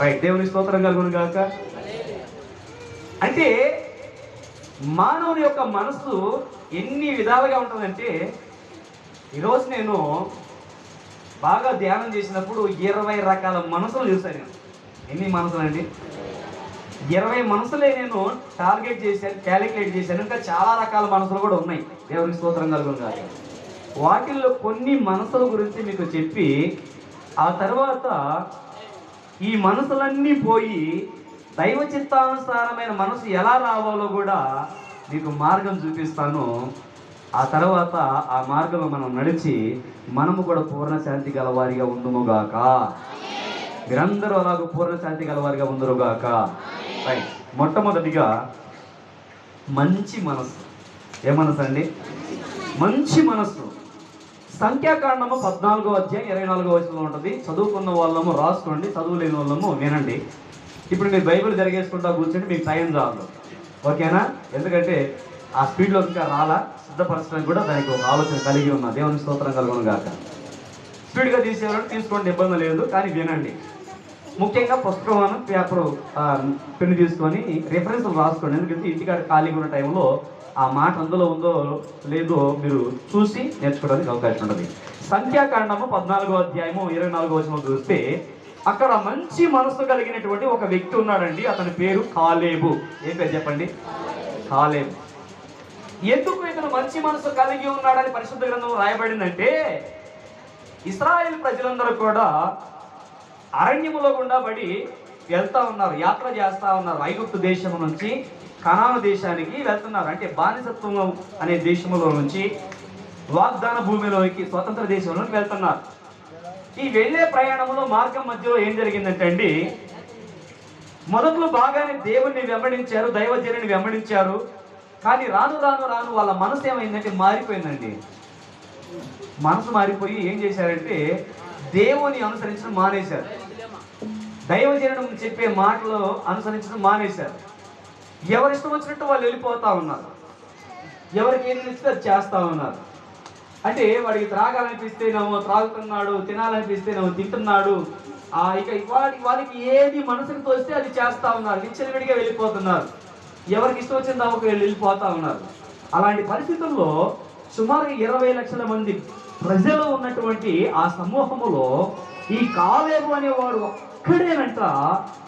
Right దేవుని స్తోత్రం కలుగును గాక. అంటే మానవుని యొక్క మనసు ఎన్ని విధాలుగా ఉంటుందంటే ఈరోజు నేను బాగా ధ్యానం చేసినప్పుడు ఇరవై రకాల మనసులు చూశాను నేను. ఎన్ని మనసులు అండి ఇరవై మనసులే నేను టార్గెట్ చేశాను క్యాలిక్యులేట్ చేశాను. ఇంకా చాలా రకాల మనసులు కూడా ఉన్నాయి. దేవుని స్తోత్రం కలుగును కాదు వాటిల్లో కొన్ని మనసుల గురించి మీకు చెప్పి ఆ తర్వాత ఈ మనసులన్నీ పోయి దైవ చిత్తానుసారమైన మనసు ఎలా రావాలో కూడా మీకు మార్గం చూపిస్తాను. ఆ తర్వాత ఆ మార్గంలో మనం నడిచి మనము కూడా పూర్ణ శాంతి గలవారిగా ఉందుముగాక మీరందరూ అలాగ పూర్ణ శాంతి గలవారిగా ఉందరుగాక రైట్ మొట్టమొదటిగా మంచి మనసు. ఏ మనసు అండి మంచి మనస్సు సంఖ్యాకాండము పద్నాలుగో అధ్యాయం ఇరవై నాలుగో వచనంలో ఉంటుంది. చదువుకున్న వాళ్ళము రాసుకోండి చదువు లేని వాళ్ళము వినండి. ఇప్పుడు మీరు బైబిల్ జరిగేసుకుంటా కూర్చొని మీకు టైం రాదు. ఓకేనా? ఎందుకంటే ఆ స్పీడ్లో ఇంకా రాలా సిద్ధపరచడానికి కూడా దానికి ఒక ఆలోచన కలిగి ఉన్న. దేవుని స్తోత్రం కలుగును గాక. స్పీడ్గా తీసేవాళ్ళు తీసుకోండి ఇబ్బంది లేదు కానీ వినండి. ముఖ్యంగా పుస్తకం పేపర్ పెన్ను తీసుకొని రిఫరెన్స్ రాసుకోండి. ఎందుకంటే ఇంటికాడ ఖాళీగా ఉన్న టైంలో ఆ మాట అందులో ఉందో లేదో మీరు చూసి నేర్చుకోవడానికి అవకాశం ఉంటుంది. సంఖ్యాకాండము పద్నాలుగో అధ్యాయము ఇరవై నాలుగో వచనం చూస్తే అక్కడ మంచి మనసు కలిగినటువంటి ఒక వ్యక్తి ఉన్నాడండి అతని పేరు కాలేబు. ఏ పేరు చెప్పండి? కాలేబు. ఎందుకు ఇతను మంచి మనసు కలిగి ఉన్నాడని పరిశుద్ధ గ్రంథం రాయబడిందంటే ఇస్రాయేల్ ప్రజలందరూ కూడా అరణ్యములో గుండా పడి వెళ్తా ఉన్నారు యాత్ర చేస్తా ఉన్నారు ఐగుప్తు దేశం నుంచి కనాన దేశానికి వెళ్తున్నారు. అంటే బానిసత్వం అనే దేశంలో నుంచి వాగ్దాన భూమిలోకి స్వతంత్ర దేశంలోకి వెళ్తున్నారు. ఈ వెళ్ళే ప్రయాణంలో మార్గం మధ్యలో ఏం జరిగిందంటే అండి మొదట్లో బాగానే దేవుణ్ణి వెంబడించారు దైవజనుని వెంబడించారు. కానీ రాను రాను రాను వాళ్ళ మనసు ఏమైందంటే మారిపోయిందండి. మనసు మారిపోయి ఏం చేశారంటే దేవుని అనుసరించడం మానేశారు. దైవజనుడు చెప్పే మాటలు అనుసరించడం మానేశారు. ఎవరి ఇష్టం వచ్చినట్టు వాళ్ళు వెళ్ళిపోతూ ఉన్నారు. ఎవరికి ఏది నచ్చితే అది చేస్తూ ఉన్నారు. అంటే వాడికి త్రాగాలనిపిస్తేనేమో త్రాగుతున్నాడు తినాలనిపిస్తేనేమో తింటున్నాడు. ఇక వాడికి వాడికి ఏది మనసుకు తోస్తే అది చేస్తూ ఉన్నారు. విచ్చలవిడిగా వెళ్ళిపోతున్నారు. ఎవరికి ఇష్టం వచ్చిన దానికి వెళ్ళిపోతూ వెళ్ళిపోతా ఉన్నారు. అలాంటి పరిస్థితుల్లో సుమారు ఇరవై లక్షల మంది ప్రజలు ఉన్నటువంటి ఆ సమూహములో ఈ కాలేబు అనేవాడు ఒక్కడేనంట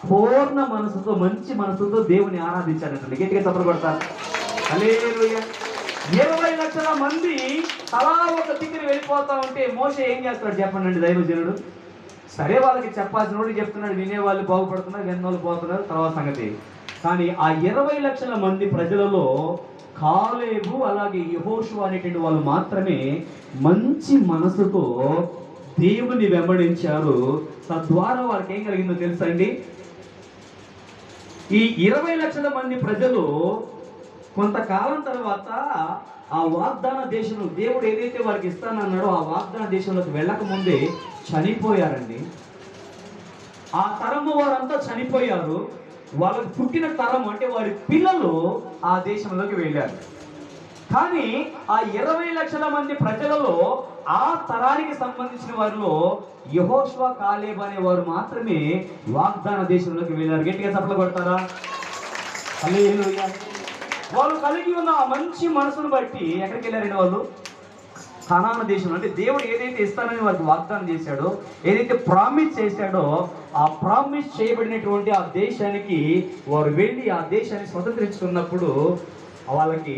పూర్ణ మనసుతో మంచి మనసుతో దేవుని ఆరాధించాడంట. గట్టిగా తప్పలు కొడతారు ఇరవై లక్షల మంది తలా ఒక దిక్కుని వెళ్ళిపోతా ఉంటే మోస ఏం చేస్తాడు చెప్పండి దైవజనుడు? సరే వాళ్ళకి చెప్పాల్సిన చెప్తున్నాడు వినే వాళ్ళు బాగుపడుతున్నారు విన్న వాళ్ళు పోతున్నారు తర్వాత సంగతి. కానీ ఆ ఇరవై లక్షల మంది ప్రజలలో కాలేబు అలాగే యహోషు అనేటువంటి వాళ్ళు మాత్రమే మంచి మనసుతో దేవుని వెంబడించారు. తద్వారా వారికి ఏం కలిగిందో తెలుసా అండి? ఈ ఇరవై లక్షల మంది ప్రజలు కొంతకాలం తర్వాత ఆ వాగ్దాన దేశం దేవుడు ఏదైతే వారికి ఇస్తానన్నాడో ఆ వాగ్దాన దేశంలోకి వెళ్ళకముందే చనిపోయారండి. ఆ తరము వారంతా చనిపోయారు. వాళ్ళకి పుట్టిన తరం అంటే వారి పిల్లలు ఆ దేశంలోకి వెళ్ళారు. కానీ ఆ ఇరవై లక్షల మంది ప్రజలలో ఆ తరానికి సంబంధించిన వారిలో యహోష్వా కాలేబ్ అనే వారు మాత్రమే వాగ్దాన దేశంలోకి వెళ్ళారు. గట్టిగా చప్పలు కొడతారా? వాళ్ళు కలిగి ఉన్న ఆ మంచి మనసును బట్టి ఎక్కడికి వెళ్ళారండి వాళ్ళు? కనాన దేశం అంటే దేవుడు ఏదైతే ఇస్తానని వారికి వాగ్దానం చేశాడో ఏదైతే ప్రామిస్ చేశాడో ఆ ప్రామిస్ చేయబడినటువంటి ఆ దేశానికి వారు వెళ్ళి ఆ దేశాన్ని స్వతంత్రించుకున్నప్పుడు వాళ్ళకి